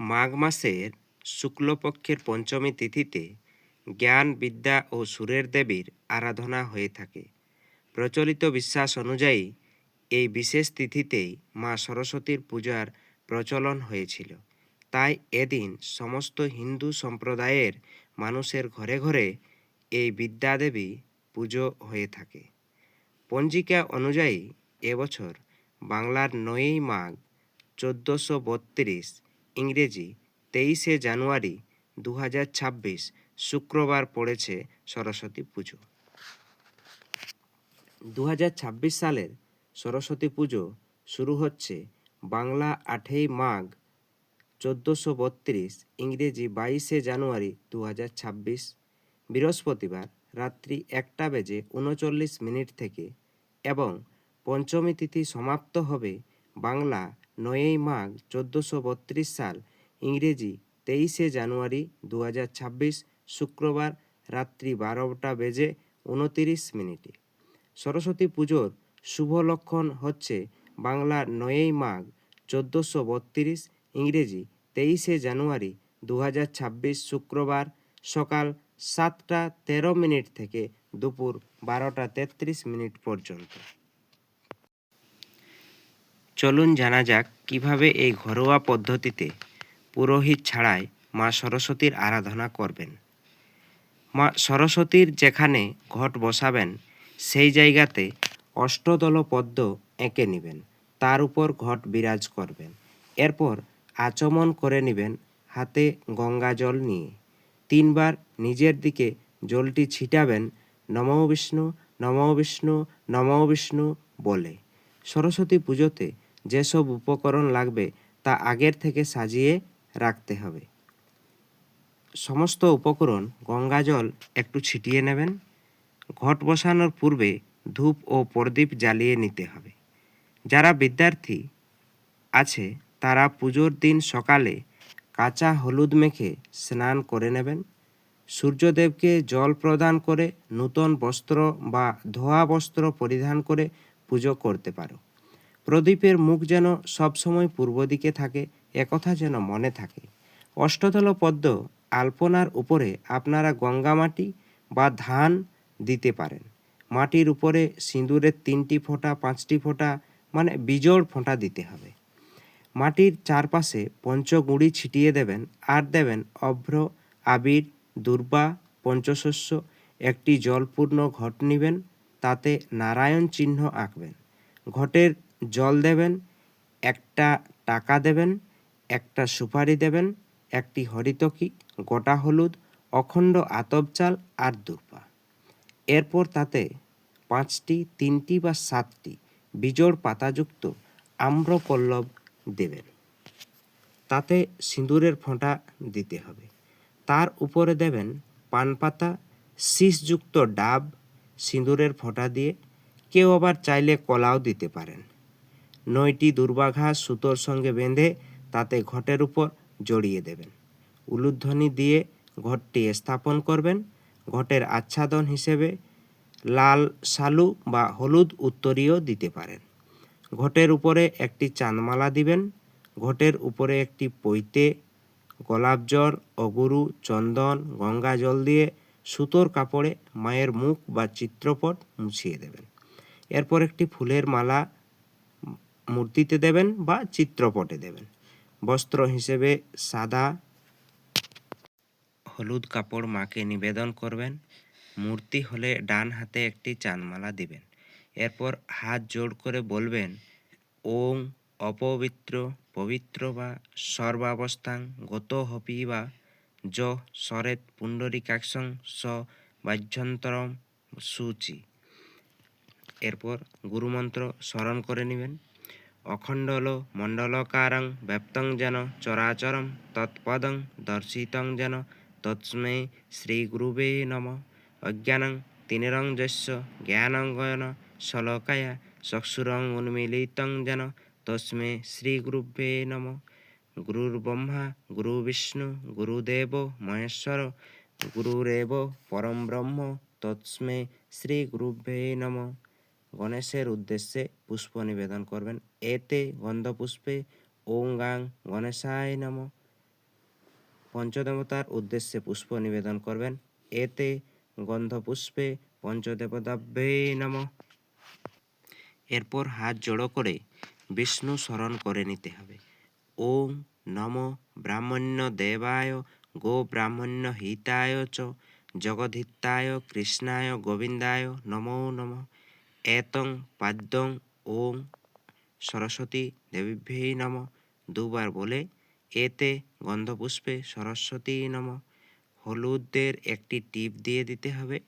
মাঘ মাসের শুক্লপক্ষের পঞ্চমী তিথিতে জ্ঞান, বিদ্যা ও সুরের দেবীর আরাধনা হয়ে থাকে। প্রচলিত বিশ্বাস অনুযায়ী এই বিশেষ তিথিতেই মা সরস্বতীর পূজার প্রচলন হয়েছিল। তাই এদিন সমস্ত হিন্দু সম্প্রদায়ের মানুষের ঘরে ঘরে এই বিদ্যাদেবী পুজো হয়ে থাকে। পঞ্জিকা অনুযায়ী এবছর বাংলার নয়ই মাঘ চোদ্দোশো বত্রিশ ইংরেজি তেইশে জানুয়ারি দু ছাব্বিশ শুক্রবার পড়েছে সরস্বতী পুজো। দু ছাব্বিশ সালের সরস্বতী পুজো শুরু হচ্ছে বাংলা আঠেই মাঘ চোদ্দোশো বত্রিশ ইংরেজি বাইশে জানুয়ারি দু ছাব্বিশ বৃহস্পতিবার রাত্রি একটা বেজে উনচল্লিশ মিনিট থেকে এবং পঞ্চমী তিথি সমাপ্ত হবে বাংলা নয়ই মাঘ চোদ্দোশো বত্রিশ সাল, ইংরেজি তেইশে জানুয়ারি দু হাজার ছাব্বিশ, শুক্রবার রাত্রি বারোটা বেজে উনতিরিশ মিনিটে। সরস্বতী পুজোর শুভ লক্ষণ হচ্ছে বাংলা নয়ই মাঘ চোদ্দোশো বত্রিশ, ইংরেজি তেইশে জানুয়ারি দু হাজার ছাব্বিশ, শুক্রবার সকাল সাতটা তেরো মিনিট থেকে দুপুর বারোটা তেত্রিশ মিনিট পর্যন্ত। চলুন জানা যাক কীভাবে এই ঘরোয়া পদ্ধতিতে পুরোহিত ছাড়াই মা সরস্বতীর আরাধনা করবেন। মা সরস্বতীর যেখানে ঘট বসাবেন, সেই জায়গাতে অষ্টদল পদ্ম এঁকে নেবেন, তার উপর ঘট বিরাজ করবেন। এরপর আচমন করে নেবেন হাতে গঙ্গা জল নিয়ে। তিনবার নিজের দিকে জলটি ছিটাবেন, নম বিষ্ণু নম বিষ্ণু নম বিষ্ণু বলে। সরস্বতী পুজোতে যেসব উপকরণ লাগবে তা আগের থেকে সাজিয়ে রাখতে হবে। সমস্ত উপকরণ, গঙ্গা জল একটু ছিটিয়ে নেবেন। ঘট বসানোর পূর্বে ধূপ ও প্রদীপ জ্বালিয়ে নিতে হবে। যারা বিদ্যার্থী আছে, তারা পুজোর দিন সকালে কাঁচা হলুদ মেখে স্নান করে নেবেন। সূর্যদেবকে জল প্রদান করে নূতন বস্ত্র বা ধোয়া বস্ত্র পরিধান করে পুজো করতে পারো। প্রদীপের মুখ যেন সবসময় পূর্ব দিকে থাকে, একথা যেন মনে থাকে। অষ্টতল পদ্ম আলপনার উপরে আপনারা গঙ্গা মাটি বা ধান দিতে পারেন। মাটির উপরে সিঁদুরের তিনটি ফোঁটা, পাঁচটি ফোঁটা মানে বিজোড় ফোঁটা দিতে হবে। মাটির চারপাশে পঞ্চগুড়ি ছিটিয়ে দেবেন, আর দেবেন অভ্র, আবির, দুর্বা, পঞ্চশস্য। একটি জলপূর্ণ ঘট নেবেন, তাতে নারায়ণ চিহ্ন আঁকবেন। ঘটের জল দেবেন, একটা টাকা দেবেন, একটা সুপারি দেবেন, একটি হরিতকি, গোটা হলুদ, অখণ্ড আতপ চাল আর দুর্বা এরপর তাতে পাঁচটি, তিনটি বা সাতটি বিজোড় পাতাযুক্ত আম্রপল্লব দেবেন। তাতে সিঁদুরের ফোঁটা দিতে হবে। তার উপরে দেবেন পান পাতা শীষযুক্ত ডাব, সিঁদুরের ফোঁটা দিয়ে। কেউ আবার চাইলে কলাও দিতে পারেন। নয়টি দুর্বাঘাস সুতোর সঙ্গে বেঁধে তাতে ঘটের উপর জড়িয়ে দেবেন। উলুধ্বনি দিয়ে ঘরটি স্থাপন করবেন। ঘটের আচ্ছাদন হিসেবে লাল শালু বা হলুদ উত্তরীয় দিতে পারেন। ঘটের উপরে একটি চাঁদমালা দিবেন। ঘটের উপরে একটি পৈতে গোলাপ জল অগুরু, চন্দন গঙ্গা জল দিয়ে সুতোর কাপড়ে মায়ের মুখ বা চিত্রপট মুছিয়ে দেবেন। এরপর একটি ফুলের মালা মূর্তিতে দেবেন বা চিত্রপটে দেবেন। বস্ত্র হিসেবে সাদা, হলুদ কাপড় মাকে নিবেদন করবেন। মূর্তি হলে ডান হাতে একটি চাঁদমালা দিবেন। এরপর হাত জোড় করে বলবেন, ওং অপবিত্র, পবিত্র বা সর্বাবস্থাং গত হপি বা য সরেত পুণ্ডরিকাক্ষং স বাহ্যন্তরম সূচি। এরপর গুরুমন্ত্র স্মরণ করে নেবেন। অখণ্ডল মণ্ডলকারং ব্যপ্তং যেন চরাচরম তৎপদং দর্শিতং যেন তৎস্মৈ শ্রীগুরুবে নম। অজ্ঞানং তিনিরং যস্য জ্ঞানঙ্গয়ন শলকায়া চক্ষুরং উন্মিলিতং যেন তস্মৈ শ্রীগুরুভ্যে নম। গুরুর্ব্রহ্মা, গুরুবিষ্ণু, গুরুদেব, মহেশ্বর, গুরুরেব, পরম ব্রহ্ম, তৎস্মৈ শ্রী নম। গণেশের উদ্দেশ্যে পুষ্প নিবেদন করবেন। এতে গন্ধপুষ্পে ওং গাং গণেশায় নম। পঞ্চদেবতার উদ্দেশ্যে পুষ্প নিবেদন করবেন। এতে গন্ধপুষ্পে পঞ্চদেবতাভ্যে নম। এরপর হাত জড়ো করে বিষ্ণু স্মরণ করে নিতে হবে। ওম নম ব্রাহ্মণ্য দেবায় গো ব্রাহ্মণ্য হিতায় চ। জগদ্ধিতায় কৃষ্ণায় গোবিন্দায় নমো নম। এতং পাদ্যং ওং সরস্বতী দেবীভ্যেই নম। দুবার বলে, এতে গন্ধপুষ্পে সরস্বতী নম। হলুদের একটি টিপ দিয়ে দিতে হবে,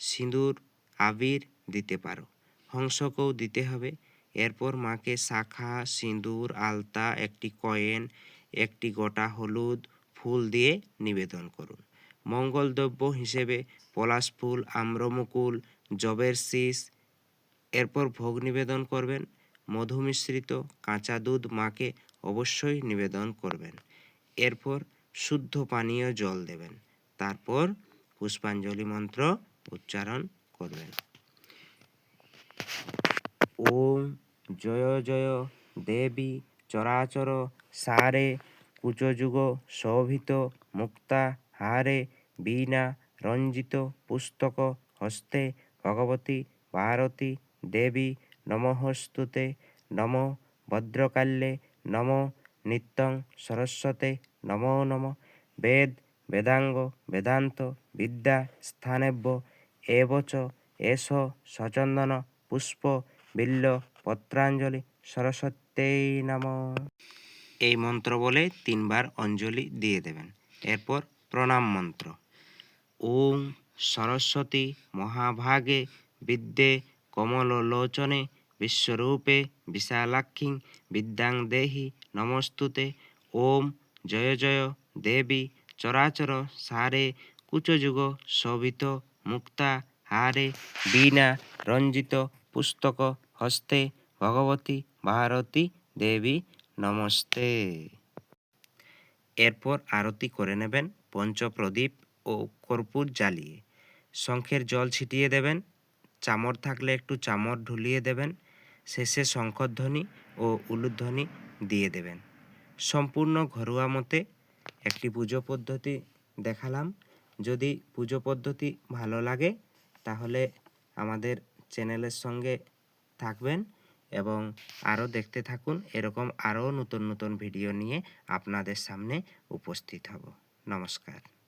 সিঁদুর, আবির দিতে পারো, হংসকেও দিতে হবে। এরপর মাকে শাখা, সিঁদুর, আলতা, একটি কয়েন, একটি গোটা হলুদ ফুল দিয়ে নিবেদন করুন। মঙ্গলদ্রব্য হিসেবে পলাশ ফুল, আম্রমুকুল, জবের শীষ এরপর ভোগ নিবেদন করবেন। মধু মিশ্রিত কাঁচা দুধ মাকে অবশ্যই নিবেদন করবেন। এরপর শুদ্ধ পানীয় জল দেবেন। তারপর পুষ্পাঞ্জলি মন্ত্র উচ্চারণ করবেন। ওম জয় জয় দেবী চরাচর সারে কুচযুগ শোভিত মুক্তা হারে বীণা রঞ্জিত পুস্তক হস্তে ভগবতী ভারতী দেবী নমঃস্তুতে নম ভদ্রকাল্যে নম নিত্যং সরস্বতে নমো নম। বেদ, বেদাঙ্গ, বেদান্ত, বিদ্যা স্থানেব্য এবচ এষ সচন্দন, পুষ্প, বিল্ল, পত্রাঞ্জলি, সরস্বত্যেই নম। এই মন্ত্র বলে তিনবার অঞ্জলি দিয়ে দেবেন। এরপর প্রণাম মন্ত্র। ওং সরস্বতী মহাভাগে বিদ্যে কমললোচনে বিশ্বরূপে বিশালাক্ষী বিদ্যাং দেহি নমস্তুতে। ওম জয় জয় দেবী চরাচর সারে কুচযুগ শোভিত মুক্তা হারে। বীণা রঞ্জিত পুস্তক হস্তে ভগবতী ভারতী দেবী নমস্তে। এরপর আরতি করে নেবেন পঞ্চপ্রদীপ ও কর্পূর জ্বালিয়ে। শঙ্খের জল ছিটিয়ে দেবেন। চামর থাকলে একটু চামর ঢুলিয়ে দেবেন, শেষে শঙ্খধ্বনি ও উলুধ্বনি দিয়ে দেবেন। সম্পূর্ণ ঘরোয়া মতে একটি পুজো পদ্ধতি দেখালাম। যদি পুজো পদ্ধতি ভালো লাগে, তাহলে আমাদের চ্যানেলের সঙ্গে থাকবেন এবং আরও দেখতে থাকুন। এরকম আরও নতুন নতুন ভিডিও নিয়ে আপনাদের সামনে উপস্থিত হব। নমস্কার।